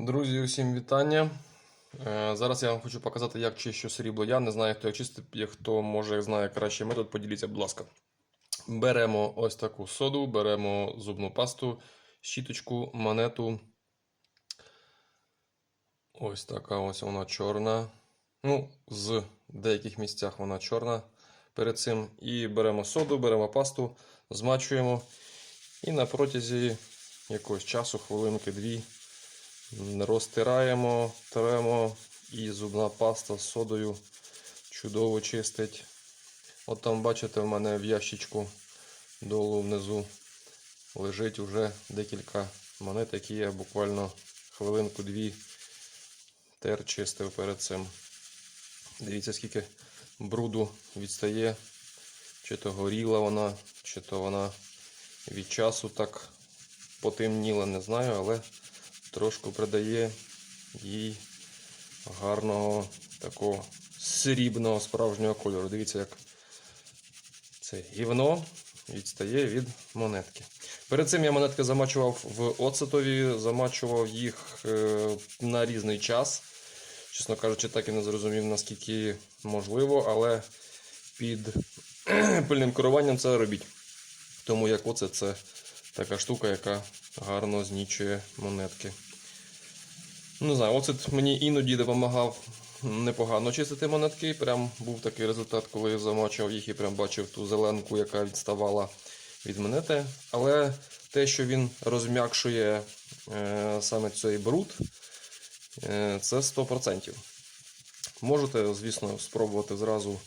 Друзі, усім вітання. Е, Зараз я вам хочу показати, як чищу срібло. Я не знаю, хто як чистить, хто може знає кращий метод, поділіться, будь ласка. Беремо ось таку соду, беремо зубну пасту, щіточку, монету. Ось така ось вона чорна. Ну, з деяких місцях вона чорна перед цим. І беремо соду, беремо пасту, змачуємо. І на протязі якогось часу, хвилинки-дві, розтираємо, тремо і зубна паста з содою чудово чистить. От там, бачите, в мене в ящичку долу внизу лежить уже декілька монет, які я буквально хвилинку-дві тер чистив перед цим. Дивіться, скільки бруду відстає, чи то горіла вона, чи то вона від часу так потемніла, не знаю, але трошки придає їй гарного такого срібного справжнього кольору. Дивіться, як це гівно відстає від монетки. Перед цим я монетки замачував в оцетові, замачував їх е, на різний час. Чесно кажучи, так і не зрозумів, наскільки можливо, але під пильним керуванням це робіть. Тому як оце це така штука, яка гарно знічує монетки. Не знаю, оцет мені іноді допомагав непогано чистити монетки. Прям був такий результат, коли я замочив їх і прям бачив ту зеленку, яка відставала від монети. Але те, що він розм'якшує е, саме цей бруд, е, це 100%. Можете, звісно, спробувати зразу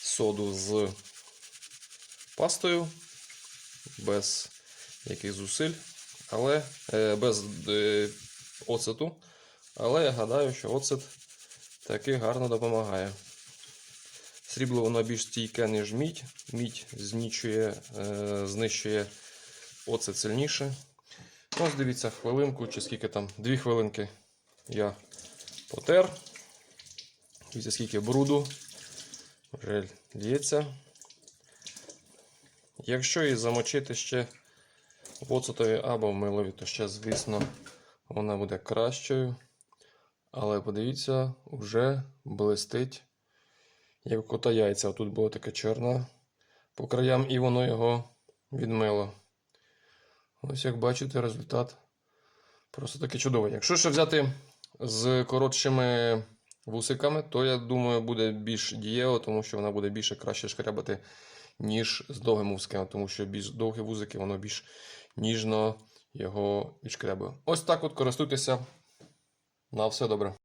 соду з пастою, без яких зусиль, але е, без е, оцету. Але я гадаю, що оцет таки гарно допомагає. Срібло воно більш стійке, ніж мідь. Мідь знічує, е, знищує оцет сильніше. Ось дивіться, хвилинку чи скільки там, дві хвилинки я потер. Дивіться, скільки бруду вже лється. Якщо її замочити ще в оцетові або в милові, то ще, звісно, вона буде кращою. Але подивіться, вже блистить, як кота яйця. Тут було таке чорне по краям, і воно його відмило. Ось як бачите, результат просто таки чудовий. Якщо ще взяти з коротшими вусиками, то я думаю, буде більш дієво, тому що вона буде більше краще шкрябати, ніж з довгими вузиками, тому що більш довгі вузики, воно більш ніжно його відшкрябує. Ось так от користуйтеся. На все добре.